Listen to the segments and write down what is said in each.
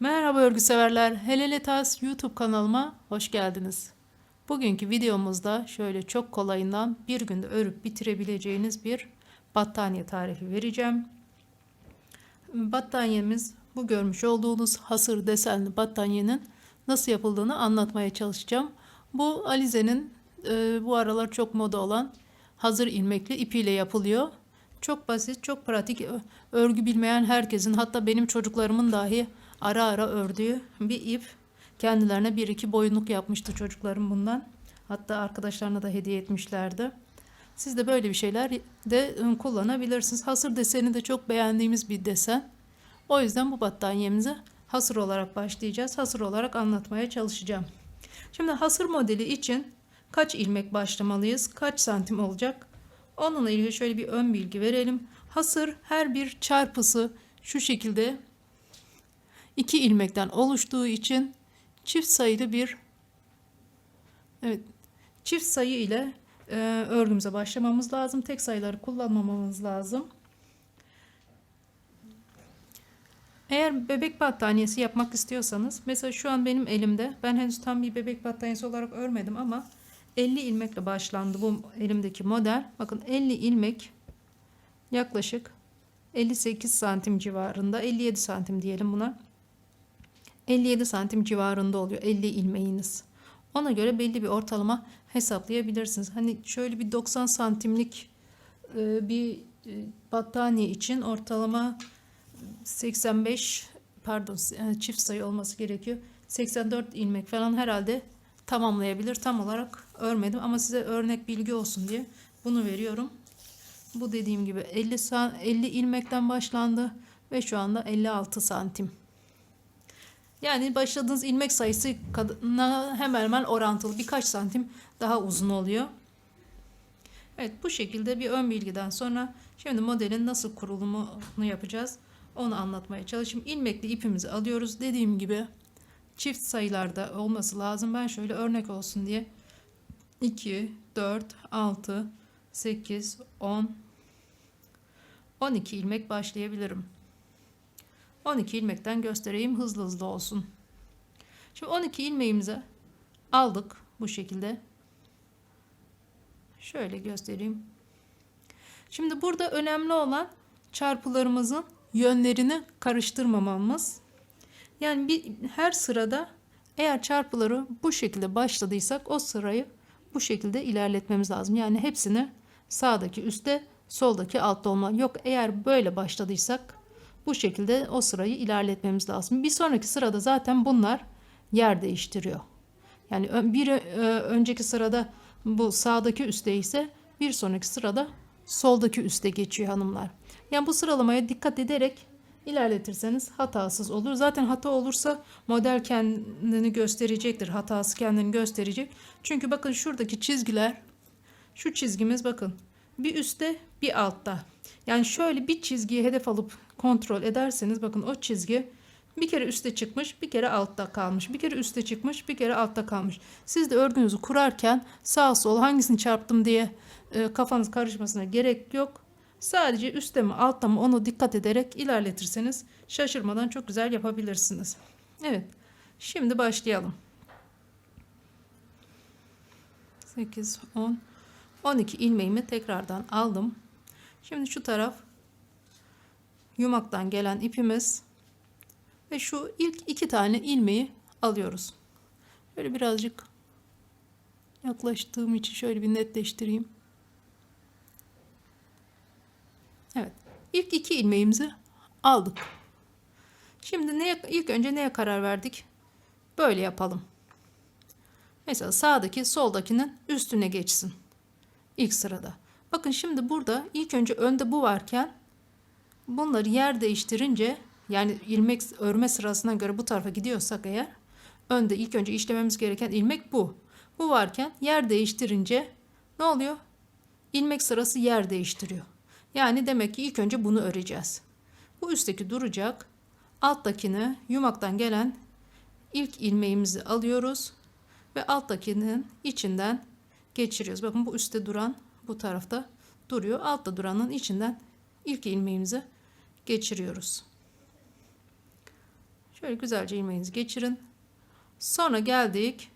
Merhaba örgü severler. Helele Tas YouTube kanalıma hoş geldiniz. Bugünkü videomuzda şöyle çok kolayından bir günde örüp bitirebileceğiniz bir battaniye tarifi vereceğim. Battaniyemiz bu görmüş olduğunuz hasır desenli battaniyenin nasıl yapıldığını anlatmaya çalışacağım. Bu Alize'nin e, bu aralar çok moda olan hazır ilmekli ipiyle yapılıyor. Çok basit, çok pratik. Örgü bilmeyen herkesin hatta benim çocuklarımın dahi ara ara ördüğü bir ip. Kendilerine bir iki boyunluk yapmıştı çocuklarım bundan. Hatta arkadaşlarına da hediye etmişlerdi. Siz de böyle bir şeyler de e, kullanabilirsiniz. Hasır deseni de çok beğendiğimiz bir desen. O yüzden bu battaniyemize hasır olarak başlayacağız. Hasır olarak anlatmaya çalışacağım. Şimdi hasır modeli için kaç ilmek başlamalıyız? Kaç santim olacak? Onunla ilgili şöyle bir ön bilgi verelim. Hasır her bir çarpısı şu şekilde iki ilmekten oluştuğu için çift sayılı bir evet çift sayı ile e, örgümüze başlamamız lazım. Tek sayıları kullanmamamız lazım. Eğer bebek battaniyesi yapmak istiyorsanız mesela şu an benim elimde ben henüz tam bir bebek battaniyesi olarak örmedim ama 50 ilmekle başlandı bu elimdeki model. Bakın 50 ilmek yaklaşık 58 santim civarında 57 santim diyelim buna. 57 santim civarında oluyor 50 ilmeğiniz. Ona göre belli bir ortalama hesaplayabilirsiniz. Hani şöyle bir 90 santimlik e, bir e, battaniye için ortalama 85 pardon çift sayı olması gerekiyor. 84 ilmek falan herhalde tamamlayabilir. Tam olarak örmedim ama size örnek bilgi olsun diye bunu veriyorum. Bu dediğim gibi 50 san- 50 ilmekten başlandı ve şu anda 56 santim. Yani başladığınız ilmek sayısı kadına hemen hemen orantılı birkaç santim daha uzun oluyor. Evet bu şekilde bir ön bilgiden sonra şimdi modelin nasıl kurulumunu yapacağız. Onu anlatmaya çalışayım. İlmekli ipimizi alıyoruz. Dediğim gibi çift sayılarda olması lazım. Ben şöyle örnek olsun diye 2, 4, 6, 8, 10, 12 ilmek başlayabilirim. 12 ilmekten göstereyim hızlı hızlı olsun. Şimdi 12 ilmeğimizi aldık bu şekilde. Şöyle göstereyim. Şimdi burada önemli olan çarpılarımızın yönlerini karıştırmamamız. Yani bir her sırada eğer çarpıları bu şekilde başladıysak o sırayı bu şekilde ilerletmemiz lazım. Yani hepsini sağdaki üstte, soldaki altta olma. Yok eğer böyle başladıysak bu şekilde o sırayı ilerletmemiz lazım. Bir sonraki sırada zaten bunlar yer değiştiriyor. Yani bir önceki sırada bu sağdaki üstte ise bir sonraki sırada soldaki üste geçiyor hanımlar. Yani bu sıralamaya dikkat ederek ilerletirseniz hatasız olur. Zaten hata olursa model kendini gösterecektir. Hatası kendini gösterecek. Çünkü bakın şuradaki çizgiler şu çizgimiz bakın bir üstte bir altta. Yani şöyle bir çizgiyi hedef alıp kontrol ederseniz bakın o çizgi bir kere üste çıkmış, bir kere altta kalmış. Bir kere üste çıkmış, bir kere altta kalmış. Siz de örgünüzü kurarken sağ sol hangisini çarptım diye e, kafanız karışmasına gerek yok. Sadece üstte mi altta mı onu dikkat ederek ilerletirseniz şaşırmadan çok güzel yapabilirsiniz. Evet. Şimdi başlayalım. 8, 10, 12 ilmeğimi tekrardan aldım. Şimdi şu taraf yumaktan gelen ipimiz ve şu ilk iki tane ilmeği alıyoruz. Böyle birazcık yaklaştığım için şöyle bir netleştireyim. Evet. İlk iki ilmeğimizi aldık. Şimdi neye, ilk önce neye karar verdik? Böyle yapalım. Mesela sağdaki soldakinin üstüne geçsin. İlk sırada. Bakın şimdi burada ilk önce önde bu varken bunları yer değiştirince yani ilmek örme sırasına göre bu tarafa gidiyorsak eğer önde ilk önce işlememiz gereken ilmek bu. Bu varken yer değiştirince ne oluyor? İlmek sırası yer değiştiriyor. Yani demek ki ilk önce bunu öreceğiz. Bu üstteki duracak. Alttakini yumaktan gelen ilk ilmeğimizi alıyoruz ve alttakinin içinden geçiriyoruz. Bakın bu üstte duran bu tarafta duruyor. Altta duranın içinden ilk ilmeğimizi geçiriyoruz. Şöyle güzelce ilmeğinizi geçirin. Sonra geldik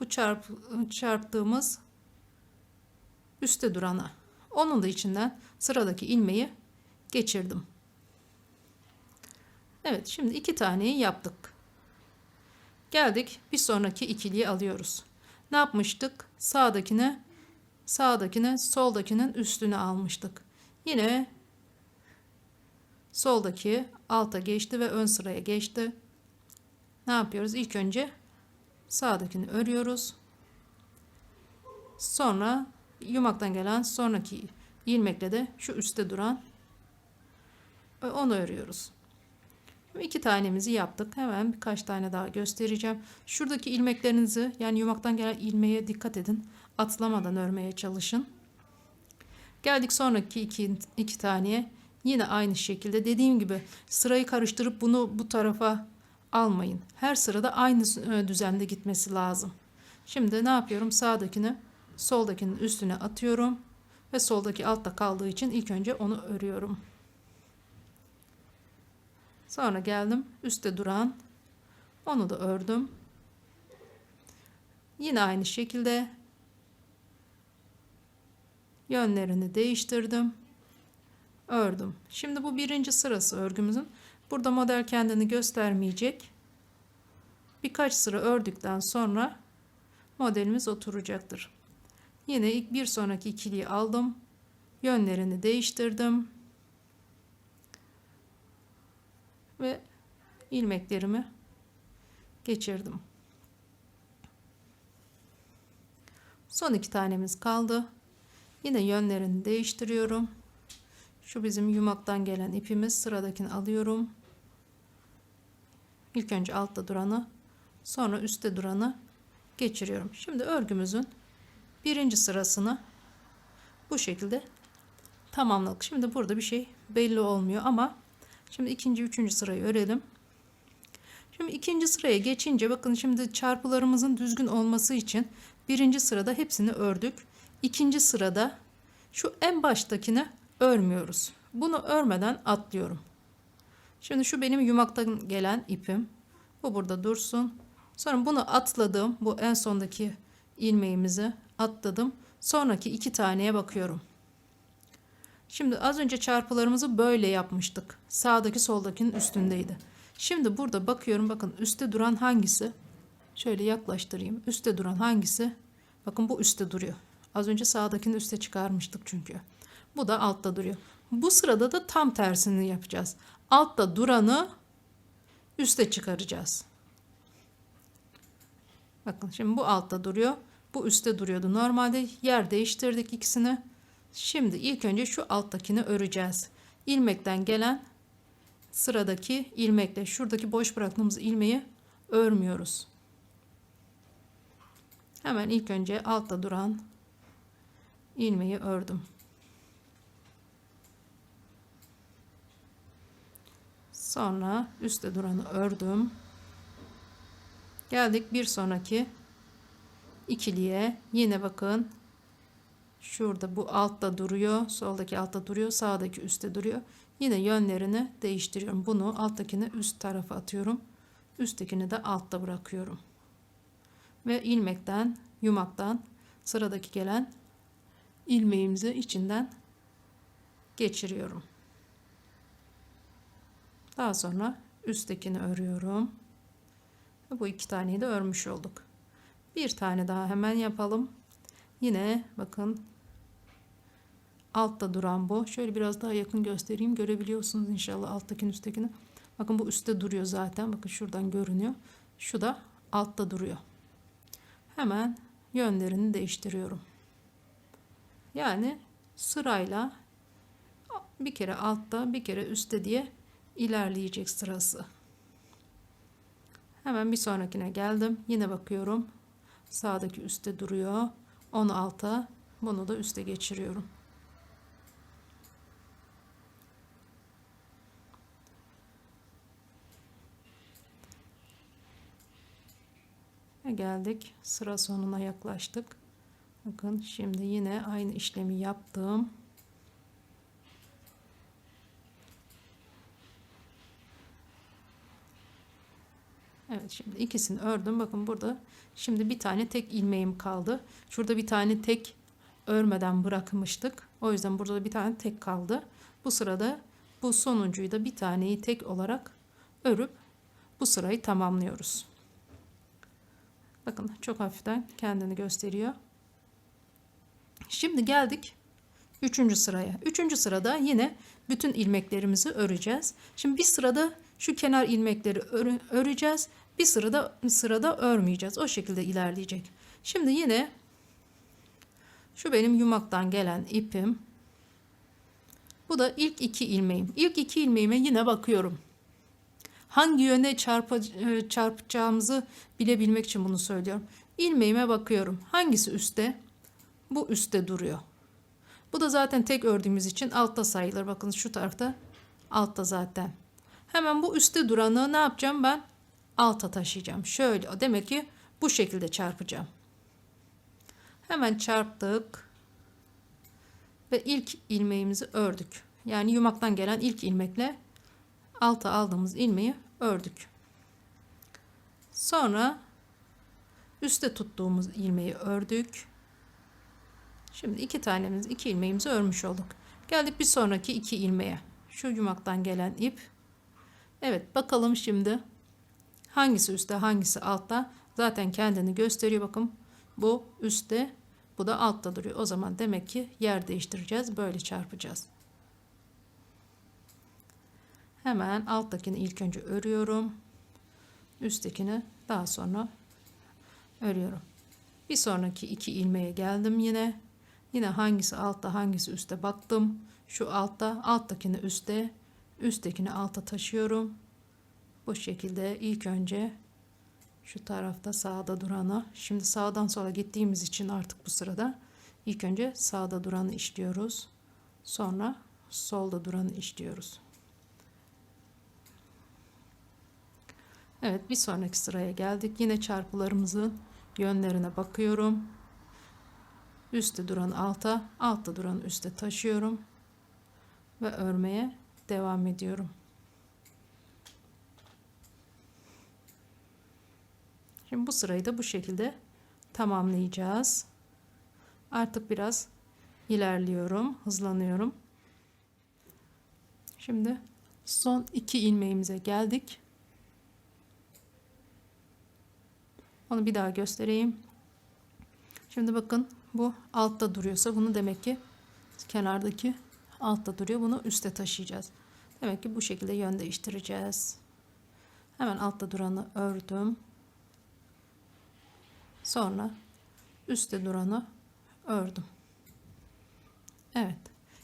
bu çarp, çarptığımız üstte durana. Onun da içinden sıradaki ilmeği geçirdim. Evet şimdi iki taneyi yaptık. Geldik bir sonraki ikiliyi alıyoruz. Ne yapmıştık? Sağdakine sağdakine soldakinin üstüne almıştık. Yine soldaki alta geçti ve ön sıraya geçti. Ne yapıyoruz? İlk önce sağdakini örüyoruz. Sonra yumaktan gelen sonraki ilmekle de şu üstte duran onu örüyoruz. İki tanemizi yaptık. Hemen birkaç tane daha göstereceğim. Şuradaki ilmeklerinizi yani yumaktan gelen ilmeğe dikkat edin. Atlamadan örmeye çalışın. Geldik sonraki iki, iki taneye. Yine aynı şekilde dediğim gibi sırayı karıştırıp bunu bu tarafa almayın. Her sırada aynı e, düzende gitmesi lazım. Şimdi ne yapıyorum? Sağdakini soldakinin üstüne atıyorum ve soldaki altta kaldığı için ilk önce onu örüyorum. Sonra geldim üstte duran onu da ördüm. Yine aynı şekilde yönlerini değiştirdim. Ördüm. Şimdi bu birinci sırası örgümüzün. Burada model kendini göstermeyecek. Birkaç sıra ördükten sonra modelimiz oturacaktır. Yine ilk bir sonraki ikiliyi aldım. Yönlerini değiştirdim. Ve ilmeklerimi geçirdim. Son iki tanemiz kaldı. Yine yönlerini değiştiriyorum. Şu bizim yumaktan gelen ipimiz. Sıradakini alıyorum. İlk önce altta duranı, sonra üstte duranı geçiriyorum. Şimdi örgümüzün birinci sırasını bu şekilde tamamladık. Şimdi burada bir şey belli olmuyor ama şimdi ikinci, üçüncü sırayı örelim. Şimdi ikinci sıraya geçince bakın şimdi çarpılarımızın düzgün olması için birinci sırada hepsini ördük. İkinci sırada şu en baştakini örmüyoruz. Bunu örmeden atlıyorum. Şimdi şu benim yumaktan gelen ipim. Bu burada dursun. Sonra bunu atladım. Bu en sondaki ilmeğimizi atladım. Sonraki iki taneye bakıyorum. Şimdi az önce çarpılarımızı böyle yapmıştık. Sağdaki soldakinin üstündeydi. Şimdi burada bakıyorum bakın üstte duran hangisi? Şöyle yaklaştırayım. Üstte duran hangisi? Bakın bu üstte duruyor. Az önce sağdakini üste çıkarmıştık çünkü. Bu da altta duruyor. Bu sırada da tam tersini yapacağız. Altta duranı üste çıkaracağız. Bakın şimdi bu altta duruyor. Bu üstte duruyordu. Normalde yer değiştirdik ikisini. Şimdi ilk önce şu alttakini öreceğiz. İlmekten gelen sıradaki ilmekle şuradaki boş bıraktığımız ilmeği örmüyoruz. Hemen ilk önce altta duran ilmeği ördüm. Sonra üstte duranı ördüm. Geldik bir sonraki ikiliye. Yine bakın şurada bu altta duruyor. Soldaki altta duruyor. Sağdaki üstte duruyor. Yine yönlerini değiştiriyorum. Bunu alttakini üst tarafa atıyorum. Üsttekini de altta bırakıyorum. Ve ilmekten, yumaktan sıradaki gelen ilmeğimizi içinden geçiriyorum. Daha sonra üsttekini örüyorum. Bu iki taneyi de örmüş olduk. Bir tane daha hemen yapalım. Yine bakın altta duran bu. Şöyle biraz daha yakın göstereyim. Görebiliyorsunuz inşallah alttakini üsttekini. Bakın bu üstte duruyor zaten. Bakın şuradan görünüyor. Şu da altta duruyor. Hemen yönlerini değiştiriyorum. Yani sırayla bir kere altta bir kere üstte diye ilerleyecek sırası. Hemen bir sonrakine geldim. Yine bakıyorum. Sağdaki üstte duruyor. Onu alta, bunu da üste geçiriyorum. Geldik. Sıra sonuna yaklaştık. Bakın şimdi yine aynı işlemi yaptım. Evet şimdi ikisini ördüm. Bakın burada şimdi bir tane tek ilmeğim kaldı. Şurada bir tane tek örmeden bırakmıştık. O yüzden burada da bir tane tek kaldı. Bu sırada bu sonuncuyu da bir taneyi tek olarak örüp bu sırayı tamamlıyoruz. Bakın çok hafiften kendini gösteriyor. Şimdi geldik üçüncü sıraya. Üçüncü sırada yine bütün ilmeklerimizi öreceğiz. Şimdi bir sırada şu kenar ilmekleri öreceğiz. Bir sırada sırada örmeyeceğiz. O şekilde ilerleyecek. Şimdi yine şu benim yumaktan gelen ipim. Bu da ilk iki ilmeğim. İlk iki ilmeğime yine bakıyorum. Hangi yöne çarpa, e, çarpacağımızı bilebilmek için bunu söylüyorum. İlmeğime bakıyorum. Hangisi üstte? Bu üstte duruyor. Bu da zaten tek ördüğümüz için altta sayılır. Bakın şu tarafta altta zaten. Hemen bu üstte duranı ne yapacağım ben? Alta taşıyacağım. Şöyle demek ki bu şekilde çarpacağım. Hemen çarptık. Ve ilk ilmeğimizi ördük. Yani yumaktan gelen ilk ilmekle alta aldığımız ilmeği ördük. Sonra üstte tuttuğumuz ilmeği ördük. Şimdi iki tanemiz, iki ilmeğimizi örmüş olduk. Geldik bir sonraki iki ilmeğe. Şu yumaktan gelen ip. Evet bakalım şimdi hangisi üstte hangisi altta. Zaten kendini gösteriyor bakın. Bu üstte bu da altta duruyor. O zaman demek ki yer değiştireceğiz. Böyle çarpacağız. Hemen alttakini ilk önce örüyorum. Üsttekini daha sonra örüyorum. Bir sonraki iki ilmeğe geldim yine. Yine hangisi altta hangisi üstte baktım. Şu altta alttakini üstte üsttekini alta taşıyorum. Bu şekilde ilk önce şu tarafta sağda duranı. Şimdi sağdan sola gittiğimiz için artık bu sırada ilk önce sağda duranı işliyoruz. Sonra solda duranı işliyoruz. Evet bir sonraki sıraya geldik. Yine çarpılarımızın yönlerine bakıyorum. Üstte duran alta, altta duran üste taşıyorum ve örmeye devam ediyorum. Şimdi bu sırayı da bu şekilde tamamlayacağız. Artık biraz ilerliyorum, hızlanıyorum. Şimdi son iki ilmeğimize geldik. Onu bir daha göstereyim. Şimdi bakın bu altta duruyorsa bunu demek ki kenardaki altta duruyor. Bunu üste taşıyacağız. Demek ki bu şekilde yön değiştireceğiz. Hemen altta duranı ördüm. Sonra üstte duranı ördüm. Evet.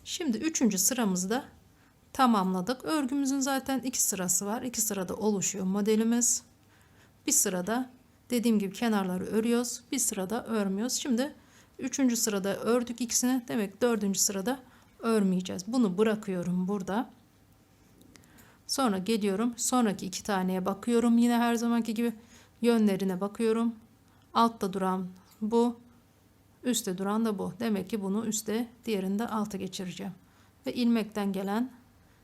Şimdi üçüncü sıramızda tamamladık. Örgümüzün zaten iki sırası var. İki sırada oluşuyor modelimiz. Bir sırada dediğim gibi kenarları örüyoruz. Bir sırada örmüyoruz. Şimdi üçüncü sırada ördük ikisini. Demek dördüncü sırada örmeyeceğiz. Bunu bırakıyorum burada. Sonra geliyorum. Sonraki iki taneye bakıyorum. Yine her zamanki gibi yönlerine bakıyorum. Altta duran bu. Üste duran da bu. Demek ki bunu üste diğerini de alta geçireceğim. Ve ilmekten gelen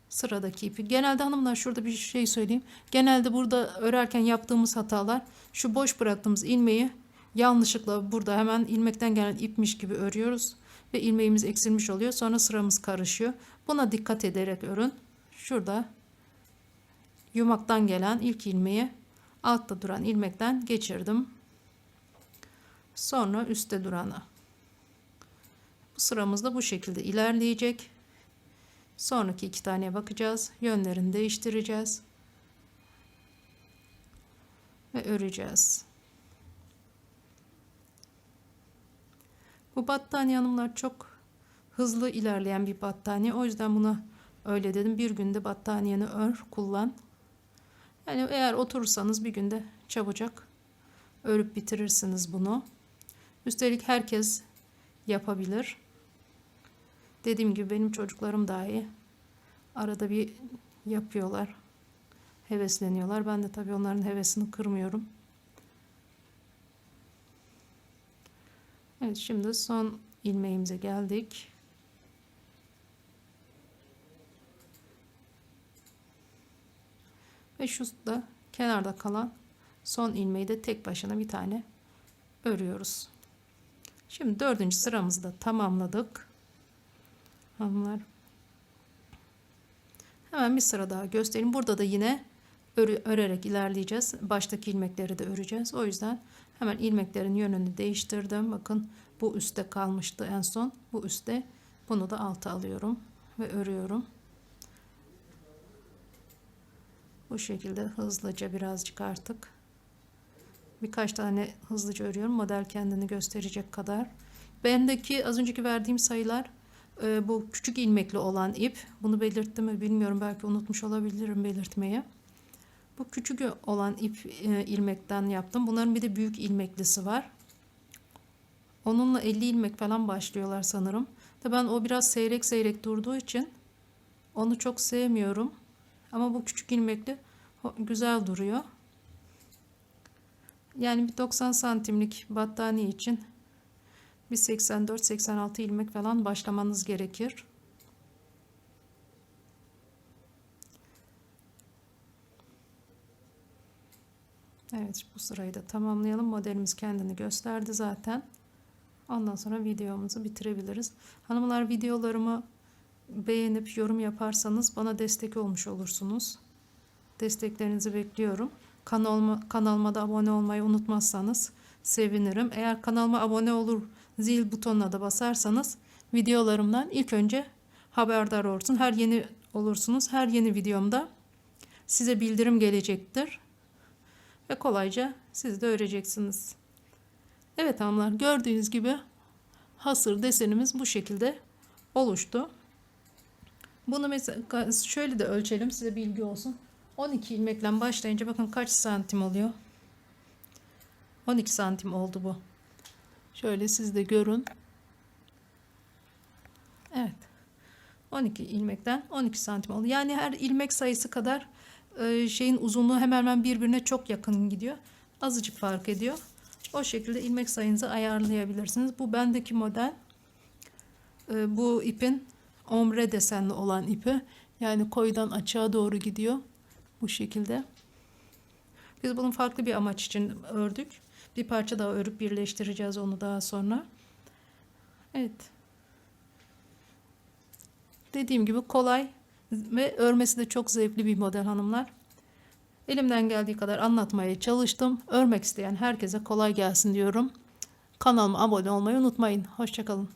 sıradaki ipi. Genelde hanımlar şurada bir şey söyleyeyim. Genelde burada örerken yaptığımız hatalar şu boş bıraktığımız ilmeği yanlışlıkla burada hemen ilmekten gelen ipmiş gibi örüyoruz ve ilmeğimiz eksilmiş oluyor. Sonra sıramız karışıyor. Buna dikkat ederek örün. Şurada yumaktan gelen ilk ilmeği altta duran ilmekten geçirdim. Sonra üstte duranı. Bu sıramız da bu şekilde ilerleyecek. Sonraki iki taneye bakacağız. Yönlerini değiştireceğiz. Ve öreceğiz. Bu battaniye hanımlar çok hızlı ilerleyen bir battaniye. O yüzden buna öyle dedim. Bir günde battaniyeni ör, kullan. Yani eğer oturursanız bir günde çabucak örüp bitirirsiniz bunu. Üstelik herkes yapabilir. Dediğim gibi benim çocuklarım dahi arada bir yapıyorlar. Hevesleniyorlar. Ben de tabii onların hevesini kırmıyorum. Evet şimdi son ilmeğimize geldik. Ve şu da kenarda kalan Son ilmeği de tek başına bir tane örüyoruz. Şimdi dördüncü sıramızı da tamamladık. Hanımlar. Hemen bir sıra daha göstereyim. Burada da yine örü, örerek ilerleyeceğiz. Baştaki ilmekleri de öreceğiz. O yüzden hemen ilmeklerin yönünü değiştirdim. Bakın bu üstte kalmıştı en son. Bu üstte. Bunu da alta alıyorum ve örüyorum. Bu şekilde hızlıca birazcık artık birkaç tane hızlıca örüyorum. Model kendini gösterecek kadar. Bendeki az önceki verdiğim sayılar e, bu küçük ilmekli olan ip. Bunu belirttim mi bilmiyorum. Belki unutmuş olabilirim belirtmeyi. Bu küçük olan ip e, ilmekten yaptım. Bunların bir de büyük ilmeklisi var. Onunla 50 ilmek falan başlıyorlar sanırım. Da ben o biraz seyrek seyrek durduğu için onu çok sevmiyorum. Ama bu küçük ilmekli güzel duruyor. Yani bir 90 santimlik battaniye için bir 84-86 ilmek falan başlamanız gerekir. Evet bu sırayı da tamamlayalım. Modelimiz kendini gösterdi zaten. Ondan sonra videomuzu bitirebiliriz. Hanımlar videolarımı beğenip yorum yaparsanız bana destek olmuş olursunuz. Desteklerinizi bekliyorum. Kanalıma, kanalıma da abone olmayı unutmazsanız sevinirim. Eğer kanalıma abone olur zil butonuna da basarsanız videolarımdan ilk önce haberdar olursun. Her yeni olursunuz. Her yeni videomda size bildirim gelecektir. Ve kolayca siz de öreceksiniz. Evet hanımlar gördüğünüz gibi hasır desenimiz bu şekilde oluştu. Bunu mesela şöyle de ölçelim size bilgi olsun. 12 ilmekle başlayınca bakın kaç santim oluyor. 12 santim oldu bu. Şöyle siz de görün. Evet. 12 ilmekten 12 santim oldu. Yani her ilmek sayısı kadar e, şeyin uzunluğu hemen hemen birbirine çok yakın gidiyor. Azıcık fark ediyor. O şekilde ilmek sayınızı ayarlayabilirsiniz. Bu bendeki model. E, bu ipin ombre desenli olan ipi. Yani koydan açığa doğru gidiyor. Bu şekilde. Biz bunu farklı bir amaç için ördük. Bir parça daha örüp birleştireceğiz onu daha sonra. Evet. Dediğim gibi kolay ve örmesi de çok zevkli bir model hanımlar. Elimden geldiği kadar anlatmaya çalıştım. Örmek isteyen herkese kolay gelsin diyorum. Kanalıma abone olmayı unutmayın. Hoşçakalın.